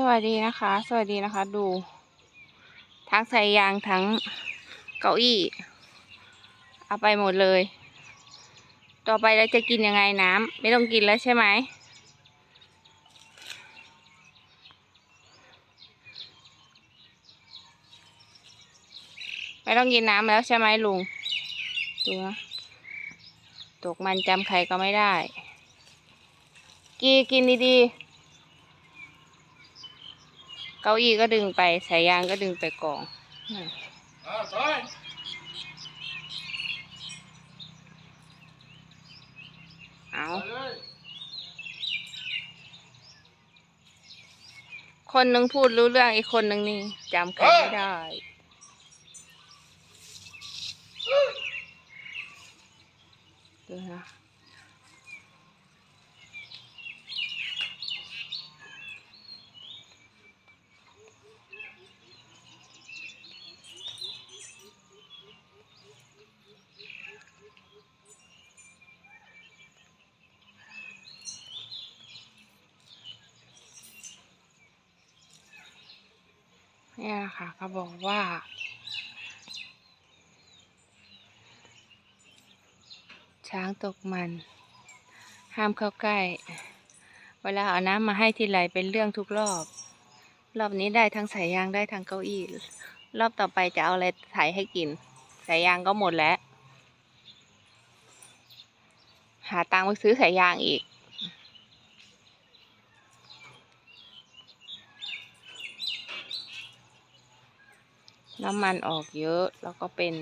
สวัสดีนะคะ สวัสดีนะคะ ดู ทั้งสายยางทั้งเก้าอี้ เอาไปหมดเลย ต่อไปเราจะกินยังไงน้ำไม่ต้องกินแล้วใช่ไหมไม่ต้องกินน้ำแล้วใช่ไหมลุงดูนะตกมันจำใครก็ไม่ได้ กีกินดีๆ เก้าอี้ก็ดึงไปสายยางก็ดึงไปกองอืมอ่าซอยเอาไปเลยคนหนึ่งพูดรู้เรื่องอีกคนหนึ่งนี่จำใครไม่ได้ ดูนะ เนี่ยค่ะเขาบอกว่า ช้างตกมัน ห้ามเข้าใกล้ เวลาเอาน้ำมาให้ทีไรเป็นเรื่องทุกรอบ รอบนี้ได้ทั้งสายยางได้ทั้งเก้าอี้ รอบต่อไปจะเอาอะไรถ่ายให้กิน สายยางก็หมดแล้ว หาตังค์ไปซื้อสายยางอีก น้ำมันออกเยอะ แล้วก็เป็น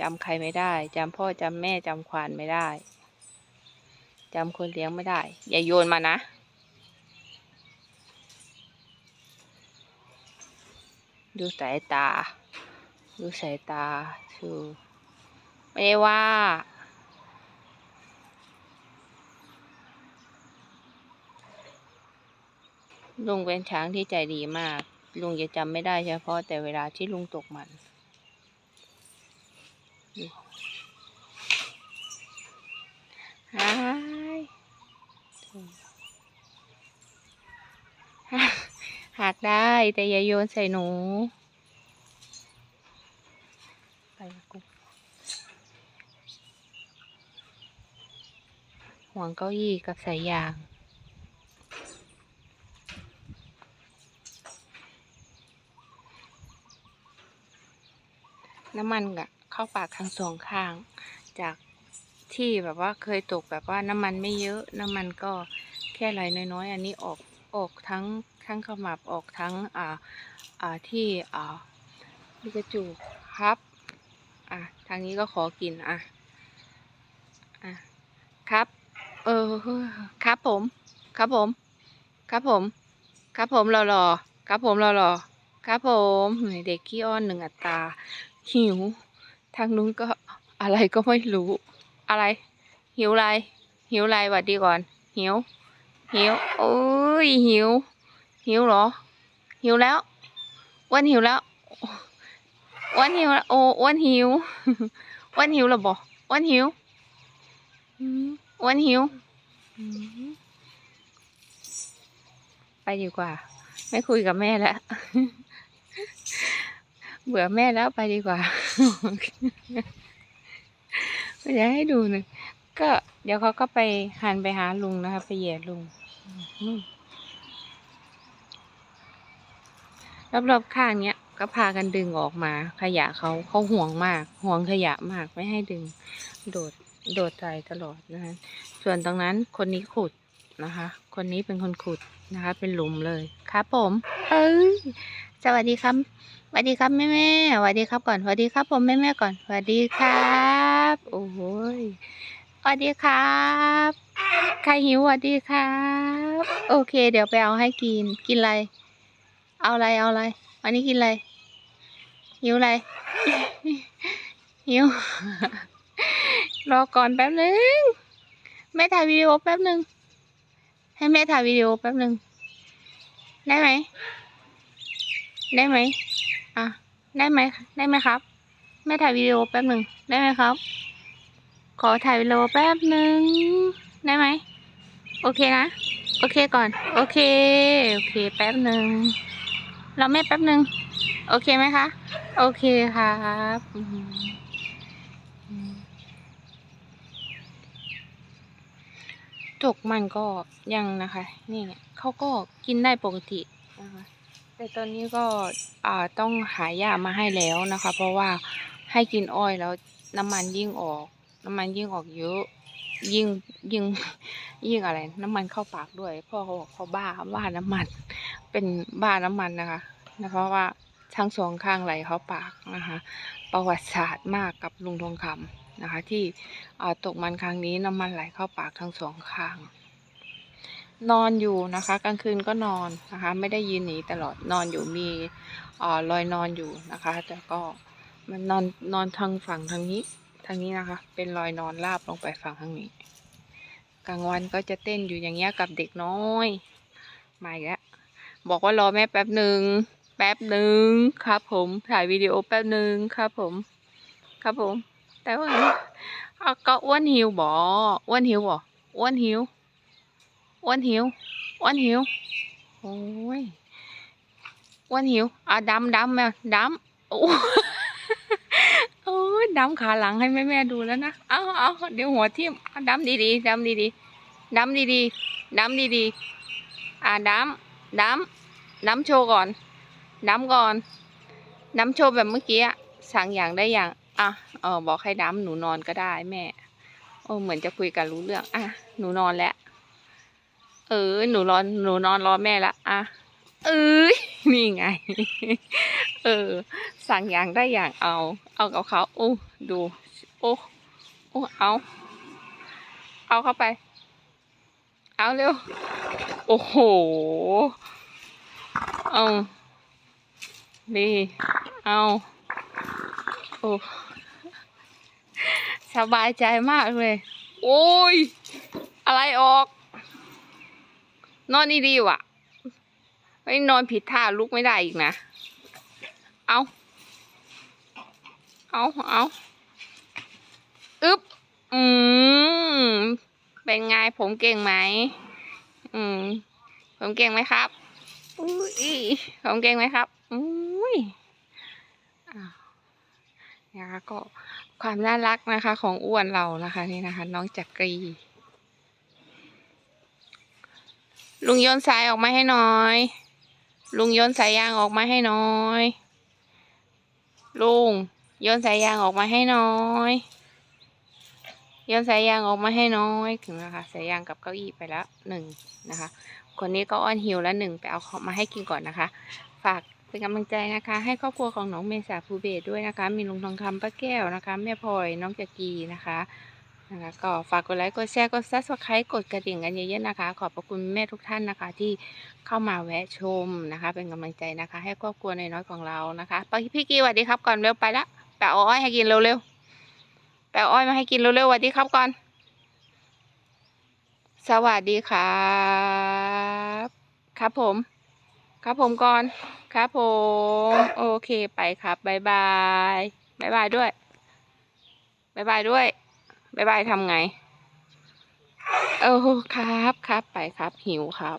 จำใครไม่ได้จำพ่อจำแม่จำควานไม่ได้จำคนเลี้ยงไม่ได้ อย่าโยนมานะ ดูสายตา ดูสายตาชูไม่ได้ว่า ลุงเป็นช้างที่ใจดีมาก ลุงจะจำไม่ได้เฉพาะแต่เวลาที่ลุงตกมันฮายหักได้แต่อย่าโยนใส่หนู ไปกับกูห่วงเก้าอี้กับสายยาง น้ำมันกะเข้าปากทั้งสองข้าง จากที่แบบว่าเคยตกแบบว่าน้ำมันไม่เยอะ น้ำมันก็แค่ไหลน้อยๆ อันนี้ออกออกทั้งทั้งขมับออกทั้งอ่าอ่าที่อ่าลิกจูครับ อะทางนี้ก็ขอกินอะอะครับ เออครับผม ครับผม ครับผม ครับผมรอรอๆครับผมรอรอๆครับผมเด็กขี้อ้อนหนึ่งอัตรา หิว ทางนู้นก็อะไรก็ไม่รู้ อะไร หิวอะไร หิวอะไรหวัดดีก่อน หิว หิวโอ้ยหิว หิวเหรอ หิวแล้วอ้วนหิวแล้วอ้วนหิวแล้วโอ้อ้วนหิวอ้วนหิวหรอบอกอ้วนหิวอืมอ้วนหิว ไปดีกว่า ไม่คุยกับแม่แล้ว เบื่อแม่แล้วไปดีกว่าไม่อยากให้ดูหนึ่งก็เดี๋ยวเขาก็ไปหันไปหาลุงนะคะ ไปเหยียดลุงรอบๆข้างเนี้ยก็พากันดึงออกมา ขยะเขาเขาห่วงมากห่วงขยะมากไม่ให้ดึง โดดโดดใจตลอดนะคะส่วนตรงนั้นคนนี้ขุดนะคะ คนนี้เป็นคนขุดนะคะ เป็นหลุมเลยครับผม เอ้ยสวัสดีครับ วัสดีครับแม่แม่สวัสดีครับก่อนสวัสดีครับ ผมแม่แม่ก่อนสวัสดีครับ โอ้ยสวัสดีครับ ใครหิวสวัสดีครับ โอเค เดี๋ยวไปเอาให้กิน กินอะไร เอาอะไร เอาอะไร วันนี้กินอะไร หิวอะไร หิว รอก่อนแป๊บนึง แม่ถ่ายวิดีโอแป๊บนึง ให้แม่ถ่ายวิดีโอแป๊บนึง ได้ไหม ได้ไหม อะ ได้ไหม ได้ไหมครับ แม่ถ่ายวิดีโอแป๊บหนึ่ง ได้ไหมครับ ขอถ่ายวิดีโอแป๊บหนึ่ง ได้ไหม โอเคนะ โอเคก่อน โอเค โอเค แป๊บหนึ่ง เราแม่แป๊บหนึ่ง โอเคไหมคะ โอเคครับจกมันก็ยังนะคะ นี่เขาก็กินได้ปกตินะคะ แต่ตอนนี้ก็อ่าต้องหายามาให้แล้วนะคะ เพราะว่าให้กินอ้อยแล้วน้ำมันยิ่งออก น้ำมันยิ่งออกเยอะยิ่งยิ่งยิ่งอะไร น้ำมันเข้าปากด้วยพ่อเขาบอกเขาบ้าบ้าน้ำมัน เป็นบ้าน้ำมันนะคะนะเพราะว่าทั้งสองข้างไหลเข้าปากนะคะ ประวัติศาสตร์มากกับลุงทองคำนะคะ ที่ตกมันครั้งนี้น้ำมันไหลเข้าปากทั้งสองข้าง นอนอยู่นะคะกลางคืนก็นอนนะคะ ไม่ได้ยืนหนีตลอดนอนอยู่มีเอ่อรอยนอนอยู่นะคะแต่ก็มันนอนนอนทางฝั่งทางนี้ ทางนี้นะคะ เป็นรอยนอนราบลงไปฝั่งทางนี้ กลางวันก็จะเต้นอยู่อย่างเงี้ยกับเด็กน้อยมาอีกแล้วบอกว่ารอแม่แป๊บหนึ่งแป๊บหนึ่งครับ ผมถ่ายวิดีโอแป๊บหนึ่งครับ ผม ครับผม แต่ว่าเอาก็อ้วนหิวบ่อ้วนหิวบ่อ้วนหิว อ้วนหิวอ้วนหิวโอ้ยอ้วนหิวอะดำดำแมวดำโอ้โอ้ยดำขาหลังให้แม่แม่ดูแล้วนะเอาเอาเดี๋ยวหัวทิ่มเอาดำดีดำดีๆดำดีๆดำดีๆอะดำดำดำโชว์ก่อนดำก่อนดำโชว์แบบเมื่อกี้อะสั่งอย่างได้อย่างอะเออบอกให้ดำหนูนอนก็ได้แม่โอ้เหมือนจะคุยกันรู้เรื่องอะหนูนอนแล้ว เออหนูรอหนูนอนรอแม่ละอะเอ้ยนี่ไง เออ สั่งอย่างได้อย่างเอา เอากับเขาโอ้ดู โอ้โอ้เอา เอาเข้าไป เอาเร็ว โอ้โห เอาดีเอาโอ้สบายใจมากเลย โอ้ย อะไรออก นอนดีๆว่ะไม่นอนผิดท่าลุกไม่ได้อีกนะ เอาเอาเอาอึ๊บ อืม เป็นไงผมเก่งไหม อืม ผมเก่งไหมครับ อุ้ย ผมเก่งไหมครับ อุ้ยนะคะก็ความน่ารักนะคะ ของอ้วนเรานะคะ นี่นะคะ น้องจักรี ลุงโยนสายออกมาให้หน่อย ลุงโยนสายยางออกมาให้หน่อย ลุงโยนสายยางออกมาให้หน่อยโยนสายยางออกมาให้น้อยถึงนะคะสายยางกับเก้าอี้ไปแล้วหนึ่งนะคะ คนนี้ก็อ้อนหิวแล้วหนึ่งไปเอาของมาให้กินก่อนนะคะ ฝากเป็นกำลังใจนะคะ ให้ครอบครัวของน้องเมษาภูเบศด้วยนะคะ มีลุงทองคำป้าแก้วนะคะ แม่พลอยน้องจักรีนะคะ นะคะก็ฝากกดไลค์กดแชร์กดซับสไครต์กดกระดิ่งกันเยอะๆนะคะ ขอบพระคุณแม่ทุกท่านนะคะ ที่เข้ามาแวะชมนะคะ เป็นกำลังใจนะคะ ให้ครอบครัวน้อยๆของเรานะคะไปพี่กีสวัสดีครับก่อนเร็วไปละแปะอ้อยให้กินเร็วๆแปะอ้อยมาให้กินเร็วๆสวัสดีครับก่อน สวัสดีครับ ครับผม ครับผมก่อน ครับผม โอเคไปครับบายบายบายบายด้วยบายบายด้วย บายบายทำไง เออครับครับไปครับหิวครับ